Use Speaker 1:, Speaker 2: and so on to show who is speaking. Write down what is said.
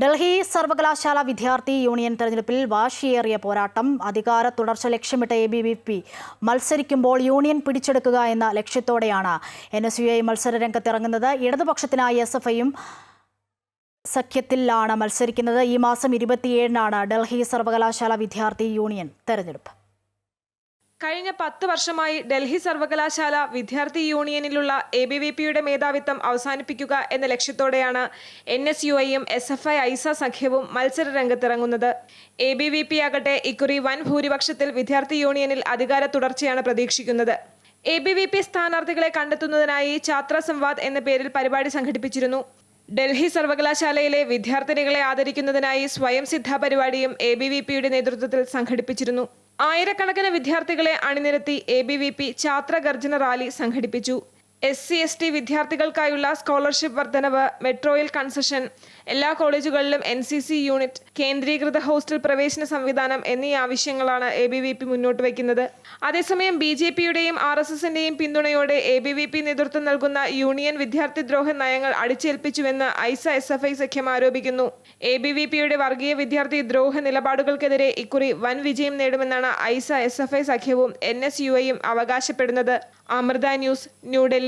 Speaker 1: ഡൽഹി സർവകലാശാല വിദ്യാർത്ഥി യൂണിയൻ തെരഞ്ഞെടുപ്പിൽ വാശിയേറിയ പോരാട്ടം. അധികാര തുടർച്ച ലക്ഷ്യമിട്ട എ ബി വി പി മത്സരിക്കുമ്പോൾ യൂണിയൻ പിടിച്ചെടുക്കുക എന്ന ലക്ഷ്യത്തോടെയാണ് എൻ എസ് യു ഐ മത്സര രംഗത്തിറങ്ങുന്നത് ഇടതുപക്ഷത്തിനായി എസ് എഫ് ഐയും സഖ്യത്തിലാണ് മത്സരിക്കുന്നത്. ഈ മാസം ഇരുപത്തിയേഴിനാണ് ഡൽഹി സർവകലാശാല വിദ്യാർത്ഥി യൂണിയൻ തെരഞ്ഞെടുപ്പ്.
Speaker 2: കഴിഞ്ഞ പത്ത് വർഷമായി ഡൽഹി സർവകലാശാല വിദ്യാർത്ഥി യൂണിയനിലുള്ള എ ബി വി പിയുടെ മേധാവിത്വം അവസാനിപ്പിക്കുക എന്ന ലക്ഷ്യത്തോടെയാണ് എൻ എസ് യു ഐയും എസ് എഫ് ഐ ഐസ സഖ്യവും മത്സര രംഗത്തിറങ്ങുന്നത് എ ബി വി പി ആകട്ടെ ഇക്കുറി വൻ ഭൂരിപക്ഷത്തിൽ വിദ്യാർത്ഥി യൂണിയനിൽ അധികാര തുടർച്ചയാണ് പ്രതീക്ഷിക്കുന്നത്. എ ബി വി പി സ്ഥാനാർത്ഥികളെ കണ്ടെത്തുന്നതിനായി ഛാത്ര സംവാദ് എന്ന പേരിൽ പരിപാടി സംഘടിപ്പിച്ചിരുന്നു. ഡൽഹി സർവകലാശാലയിലെ വിദ്യാർത്ഥിനികളെ ആദരിക്കുന്നതിനായി സ്വയം സിദ്ധ പരിപാടിയും എ ബി വി പിയുടെ നേതൃത്വത്തിൽ സംഘടിപ്പിച്ചിരുന്നു. ആയിരക്കണക്കിന് വിദ്യാർത്ഥികളെ അണിനിരത്തി A B V P Chhatra Garjana rally സംഘടിപ്പിച്ചു. എസ് സി എസ് ടി വിദ്യാർത്ഥികൾക്കായുള്ള സ്കോളർഷിപ്പ് വർധനവ് മെട്രോയിൽ കൺസെഷൻ എല്ലാ കോളേജുകളിലും എൻ സി സി യൂണിറ്റ് കേന്ദ്രീകൃത ഹോസ്റ്റൽ പ്രവേശന സംവിധാനം എന്നീ ആവശ്യങ്ങളാണ് എ ബി വി പി മുന്നോട്ട് വയ്ക്കുന്നത്. അതേസമയം ബി ജെ പിയുടെയും ആർ എസ് എസിന്റെയും പിന്തുണയോടെ എ ബി വി പി നേതൃത്വം നൽകുന്ന യൂണിയൻ വിദ്യാർത്ഥിദ്രോഹ നയങ്ങൾ അടിച്ചേൽപ്പിച്ചുവെന്ന് ഐസ എസ് എഫ് ഐ സഖ്യം ആരോപിക്കുന്നു. എ ബി വി പിയുടെ വർഗീയ വിദ്യാർത്ഥി ദ്രോഹ നിലപാടുകൾക്കെതിരെ ഇക്കുറി വൻ വിജയം നേടുമെന്നാണ് ഐസ എസ് എഫ് ഐ സഖ്യവും എൻ എസ് യു ഐയും അവകാശപ്പെടുന്നത്. അമൃത ന്യൂസ് ന്യൂഡൽഹി